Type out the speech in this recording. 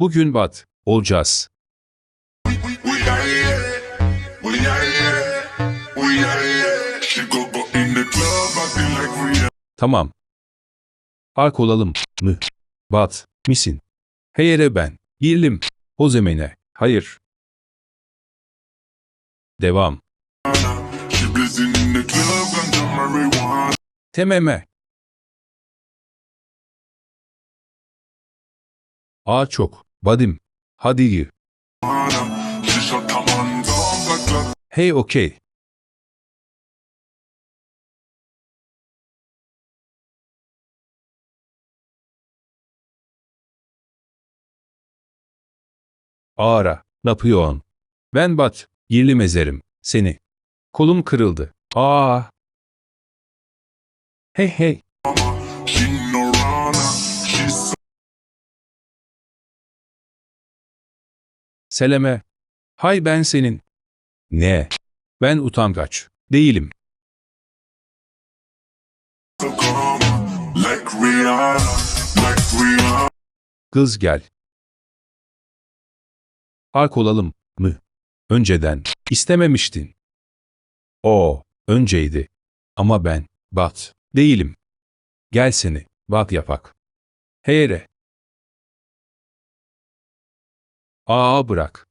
Bugün bat, olacağız. Tamam. Ark olalım mı? Bat, misin? Heyere ben. Girlim. O zemene. Hayır. Devam. Tememe. Aa çok. Badim. Hadi black. Hey okey. Ağra, ne yapıyorsun? Ben bat, girlim ezerim, seni. Kolum kırıldı. Aa. Hey hey, seleme. Hay ben senin. Ne? Ben utangaç. Değilim. Kız gel. Ark olalım mı? Önceden istememiştin. O önceydi. Ama ben bat değilim. Gel seni bat yapak. Heyre. Aa bırak.